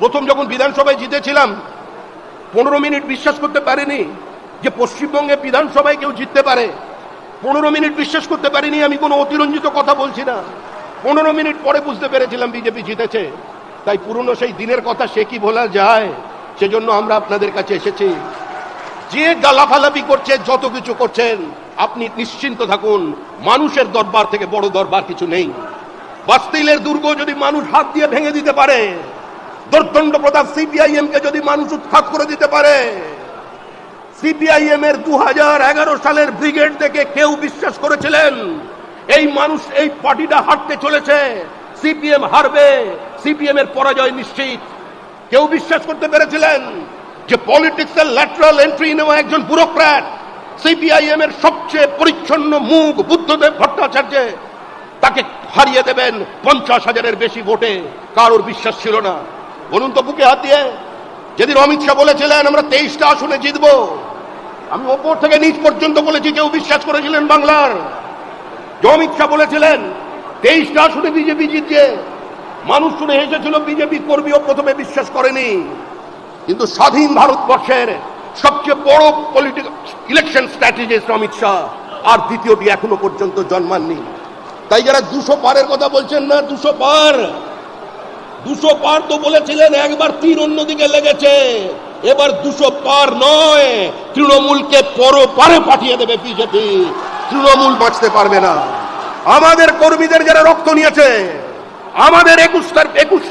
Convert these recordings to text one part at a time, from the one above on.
প্রথম যখন বিধানসভায় জিতেছিলাম, পনেরো মিনিট বিশ্বাস করতে পারিনি যে পশ্চিমবঙ্গে বিধানসভায় কেউ জিততে পারে। পনেরো মিনিট বিশ্বাস করতে পারিনি আমি কোনো অতিরঞ্জিত কথা বলছি না। পনেরো মিনিট পরে বুঝতে পেরেছিলাম বিজেপি জিতেছে। তাই পুরনো সেই দিনের কথা সে কি বলা যায়, সেজন্য আমরা আপনাদের কাছে এসেছি। যে গালাফালাপি করছে, যত কিছু করছেন, আপনি নিশ্চিন্ত থাকুন, মানুষের দরবার থেকে বড় দরবার কিছু নেই। বাস্তিলের দুর্গ যদি মানুষ হাত দিয়ে ভেঙে দিতে পারে দর্দণ্ড প্রতাপ সিপিআইএম কে যদি মানুষ উৎখাত করে দিতে পারে সিপিআইএম এর দু সালের ব্রিগেড দেখে কেউ বিশ্বাস করেছিলেন? এই মানুষ, এই পার্টিটা হারতে চলেছে। সিপিএম হারবে সিপিএম এর পরাজয় নিশ্চিত। কেউ বিশ্বাস করতে পেরেছিলেন যে পলিটিক্সের ল্যাটারাল এন্ট্রি নেওয়া একজন ব্যুরোক্র্যাট সিপিআইএম এর সবচেয়ে পরিচ্ছন্ন মুখ বুদ্ধদেব ভট্টাচার্য তাকে হারিয়ে দেবেন পঞ্চাশ হাজারের বেশি ভোটে? কারোর বিশ্বাস ছিল না। বলুন তো, বুকে হাত দিয়ে। যেদিন অমিত শাহ বলেছিলেন, আমরা তেইশটা আসনে জিতব, আমি ওপর থেকে নিচ পর্যন্ত বলেছি, কেউ বিশ্বাস করেছিলেন বাংলার। অমিত শাহ বলেছিলেন, তেইশটা আসনে বিজেপি জিতছে। মানুষ শুনে হেসেছিল, বিজেপি কর্মীও প্রথমে বিশ্বাস করেনি। কিন্তু স্বাধীন ভারতবর্ষের সবচেয়ে বড় political election strategist Amit Shah, আর দ্বিতীয়টি এখনও পর্যন্ত জন্মাননি। তাই যারা দুশো পারের কথা বলছেন না, দুশো পার। দুশো পার তো বলেছিলেন, একবার তীর অন্যদিকে লেগেছে। এবার দুশো পার নয়, তৃণমূলকে পর পারে পাঠিয়ে দেবে বিজেপি তৃণমূল বাঁচতে পারবে না। আমাদের কর্মীদের যারা রক্ত নিয়েছে, আমাদের একুশ একুশ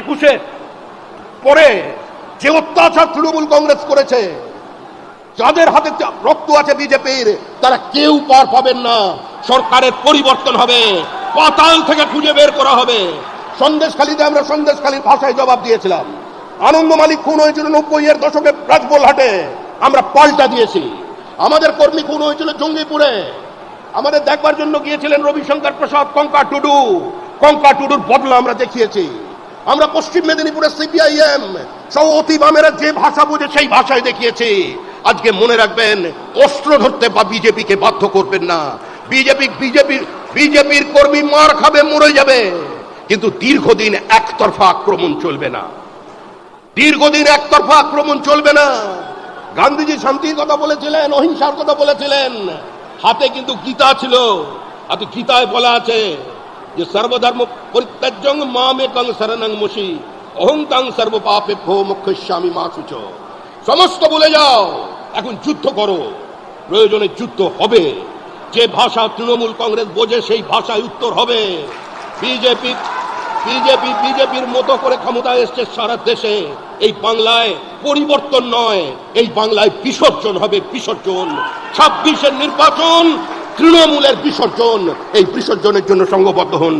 একুশে পরে যে অত্যাচার তৃণমূল কংগ্রেস করেছে, যাদের হাতে রক্ত আছে বিজেপির তারা কেউ পার পাবেন না। সরকারের পরিবর্তন হবে, পাতাল থেকে খুঁজে বের করা হবে। সন্দেশখালীতে আমরা সন্দেশখালীর ভাষায় জবাব দিয়েছিলাম। আনন্দ মালিক খুন হয়েছিল নব্বই এর দশকে রাজবোলহাটে। আমরা পাল্টা দিয়েছি। আমাদের কর্মী খুন হয়েছিল জঙ্গিপুরে। আমাদের দেখবার জন্য গিয়েছিলেন রবিশঙ্কর প্রসাদ, কঙ্কা টুডু। কঙ্কা টুডুর বদলা আমরা দেখিয়েছি। আমরা পশ্চিম মেদিনীপুরের সিপিআইএম সব অতি বামেরা যে ভাষা বুঝে সেই ভাষায় দেখিয়েছি। আজকে মনে রাখবেন, অস্ত্র ধরতে বা বিজেপিকে বাধ্য করবেন না। বিজেপি বিজেপির বিজেপির কর্মী মার খাবে, মরে যাবে। কিন্তু দীর্ঘদিন একতরফা আক্রমণ চলবে না। দীর্ঘদিন একতরফা আক্রমণ চলবে না। গান্ধীজি শান্তির কথা বলেছিলেন, অহিংসার কথা বলেছিলেন। হাতে কিন্তু গীতা ছিল। আর তো গীতায় বলা আছে যে, সর্বধর্ম পরিত্যাজ্যং মামেকং শরণং মুশি অহংকাং সর্ব পাপে ভো মুখ্যস্বামী মা সুচ। সমস্ত বলে যাও, এখন যুদ্ধ করো। প্রয়োজনে যুদ্ধ হবে। যে ভাষা তৃণমূল কংগ্রেস বোঝে, সেই ভাষায় উত্তর হবে। বিজেপি বিজেপি, বিজেপির মতো করে ক্ষমতায় এসছে সারা দেশে। এই বাংলায় পরিবর্তন নয়, এই বাংলায় বিসর্জন হবে বিসর্জন। ছাব্বিশের নির্বাচন তৃণমূলের বিসর্জন। এই বিসর্জনের জন্য সংঘবদ্ধ হন।